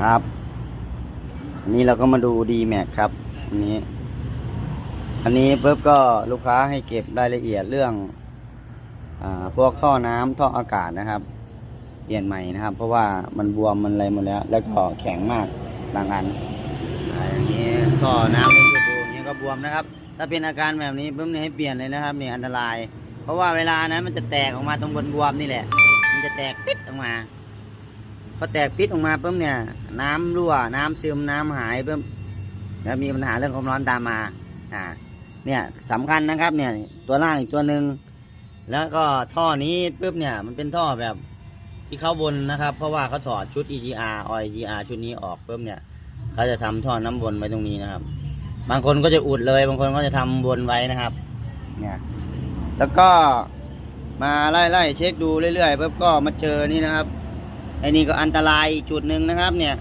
ครับอันนี้เราก็มาดูดีแม็กครับอันนี้ อันนี้ปุ๊บก็ลูกค้าให้เก็บรายละเอียดเรื่องอพวกท่อน้ำท่ออากาศนะครับ เปลี่ยนใหม่นะครับ เพราะว่ามันบวมมันอะไรหมดแล้ว แล้วก็แข็งมากบางอันอย่างนี้ท่อน้ำเลี้ยงชูบูอย่างนี้ก็บวมนะครับ ถ้าเป็นอาการแบบนี้เนี่ยให้เปลี่ยนเลยนะครับนี่อันตราย เพราะว่าเวลานั้นมันจะแตกออกมาตรงบนบวมนี่แหละ มันจะแตกปิดออกมา อแตกปิดออกมาปุ๊บเนี่ย น้ำรั่ว น้ำซึมน้ำหายปุ๊บแล้วมีปัญหาเรื่องความร้อนตามมา อ่า เนี่ยสำคัญนะครับเนี่ย ตัวล่างอีกตัวหนึ่งแล้วก็ท่อนี้ปุ๊บเนี่ย มันเป็นท่อแบบที่เขาบนนะครับ เพราะว่าเขาถอดชุด EGR อ EGR ชุดนี้ออกปุ๊บเนี่ยเขาจะทำท่อน้ำวนไว้ตรงนี้นะครับ บางคนก็จะอุดเลย บางคนก็จะทำวนไว้นะครับ เนี่ย แล้วก็มาไล่ไล่เช็คดูเรื่อยๆปุ๊บก็มาเจอนี่นะครับ ไอ้นี่ก็อันตรายจุดหนึ่งนะครับ เนี่ย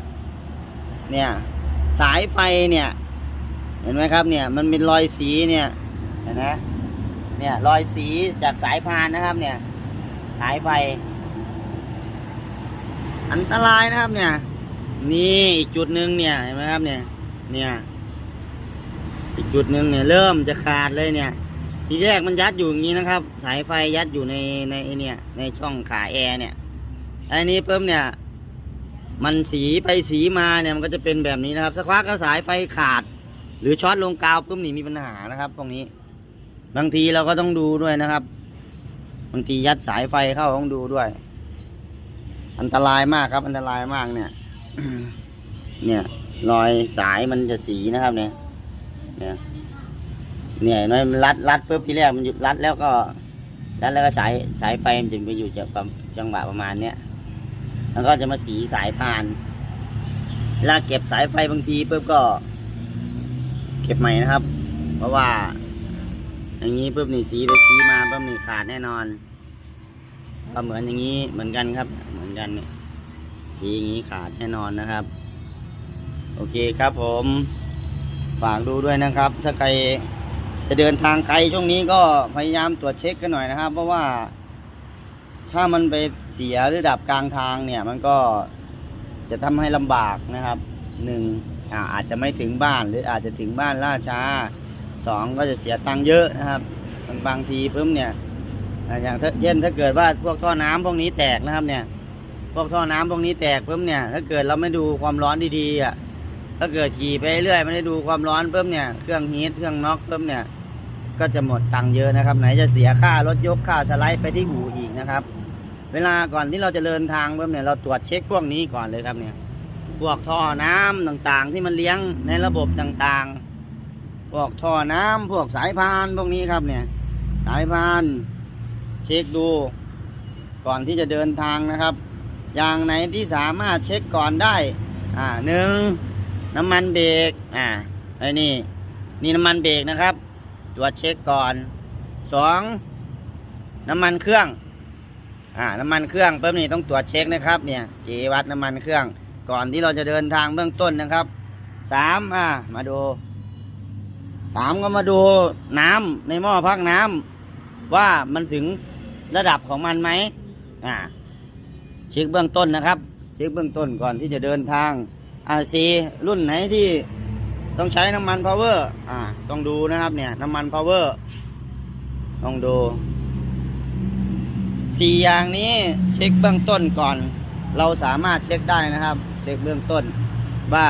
เนี่ย สายไฟเนี่ย เห็นไหมครับ เนี่ย มันเป็นรอยสีเนี่ย เห็นไหมเนี่ย รอยสีจากสายพานนะครับ เนี่ย สายไฟ อันตรายนะครับ เนี่ย นี่อีกจุดหนึ่งเนี่ย เห็นไหมครับ เนี่ย เนี่ย อีกจุดหนึ่งเนี่ย เริ่มจะขาดเลยเนี่ยทีแรกมันยัดอยู่อย่างนี้นะครับ สายไฟยัดอยู่ในในเนี่ย ในช่องขาแอร์เนี่ย ไอ้นี้เพิ่มเนี่ย มันสีไปสีมาเนี่ยมันก็จะเป็นแบบนี้นะครับสักพักก็สายไฟขาด หรือช็อตลงกาวปุ๊บนี่มีปัญหานะครับ ตรงนี้ บางทีเราก็ต้องดูด้วยนะครับบางทียัดสายไฟเข้าต้องดูด้วย อันตรายมากครับ อันตรายมากเนี่ย เนี่ยรอยสายมันจะสีนะครับเนี่ย เนี่ยเนี่ยน้อยมันรัดรัดปุ๊บทีแรกมันหยุดรัดแล้วก็รัดแล้วก็สายสายไฟมันจะไปอยู่จะจังหวะประมาณเนี้ย แล้วก็จะมาสีสายพานเวลาเก็บสายไฟบางทีปุ๊บก็ เก็บใหม่นะครับ เพราะว่า อย่างนี้ปุ๊บนี่สีไปสีมาปุ๊บนี่ขาดแน่นอนก็เหมือนอย่างนี้เหมือนกันครับ เหมือนกันเนี่ยสีอย่างนี้ขาดแน่นอนนะครับ โอเคครับผมฝากดูด้วยนะครับ ถ้าใครจะเดินทางไกลช่วงนี้ก็พยายามตรวจเช็คกันหน่อยนะครับ เพราะว่า ถ้ามันไปเสียหรือดับกลางทางเนี่ยมันก็จะทำให้ลำบากนะครับหนึ่งอาจจะไม่ถึงบ้านหรืออาจจะถึงบ้านล่าช้าสองก็จะเสียตังค์เยอะนะครับบางบางทีปุ๊บเนี่ยอย่างเช่นถ้าเกิดว่าพวกท่อน้ำพวกนี้แตกนะครับเนี่ย พวกท่อน้ำพวกนี้แตกปุ๊บเนี่ย ถ้าเกิดเราไม่ดูความร้อนดีๆอะถ้าเกิดขี่ไปเรื่อยไม่ได้ดูความร้อนปุ๊บเนี่ยเครื่องฮีทเครื่องน็อกปุ๊บเนี่ย ก็จะหมดตังค์เยอะนะครับ ไหนจะเสียค่ารถยกค่าสไลด์ไปที่อู่อีกนะครับ เวลาก่อนที่เราจะเดินทางปุ๊บเนี่ยเราตรวจเช็คพวกนี้ก่อนเลยครับเนี่ย พวกท่อน้ำต่างๆ ที่มันเลี้ยงในระบบต่างๆ พวกท่อน้ำพวกสายพานพวกนี้ครับเนี่ย สายพานเช็คดู ก่อนที่จะเดินทางนะครับ อย่างไหนที่สามารถเช็คก่อนได้ อ่าหนึ่งน้ำมันเบรกอ่าไอ้นี่นี่น้ำมันเบรกนะครับ ตรวจเช็คก่อนสองน้ำมันเครื่อง อ่าน้ำมันเครื่องเพิ่มนี่ต้องตรวจเช็คนะครับเนี่ยเกวัดน้ำมันเครื่อง ก่อนที่เราจะเดินทางเบื้องต้นนะครับสามอ่ามาดูสามก็มาดูน้ำในหม้อพักน้ำว่ามันถึงระดับของมันไหมอ่าเช็คเบื้องต้นนะครับ เช็คเบื้องต้นก่อนที่จะเดินทางอ่าสีรุ่นไหนที่ต้องใช้น้ำมันพาวเวอร์อ่าต้องดูนะครับเนี่ย น้ำมันพาวเวอร์ต้องดู สี่อย่างนี้เช็คเบื้องต้นก่อน เราสามารถเช็คได้นะครับเช็คเบื้องต้นว่า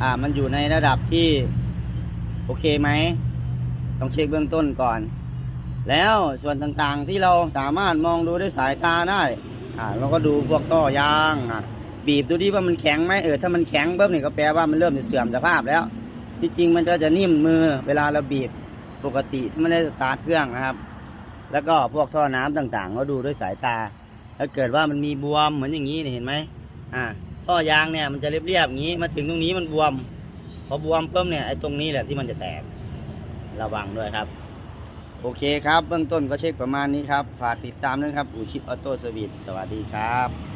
อ่ามันอยู่ในระดับที่โอเคไหมต้องเช็คเบื้องต้นก่อน แล้วส่วนต่างๆที่เราสามารถมองดูด้วยสายตาได้อ่าเราก็ดูพวกท่อยางอะบีบดูดิว่ามันแข็งไหมเออถ้ามันแข็งปุ๊บนี่ก็แปลว่ามันเริ่มจะเสื่อมสภาพแล้ว ที่จริงมันก็จะนิ่มมือเวลาเราบีบปกติที่ไม่ได้สตาร์ทเครื่องนะครับ แล้วก็พวกท่อน้ำต่างๆ ก็ดูด้วยสายตาถ้าเกิดว่ามันมีบวมเหมือนอย่างนี้เนี่ยเห็นไหมอ่าท่อยางเนี่ยมันจะเรียบๆอย่างนี้มาถึงตรงนี้มันบวม พอบวมเพิ่มเนี่ยไอ้ตรงนี้แหละที่มันจะแตกระวังด้วยครับ โอเคครับ เบื้องต้นก็เช็คประมาณนี้ครับ ฝากติดตามด้วยครับอูชิปออโต้สวิตสวัสดีครับ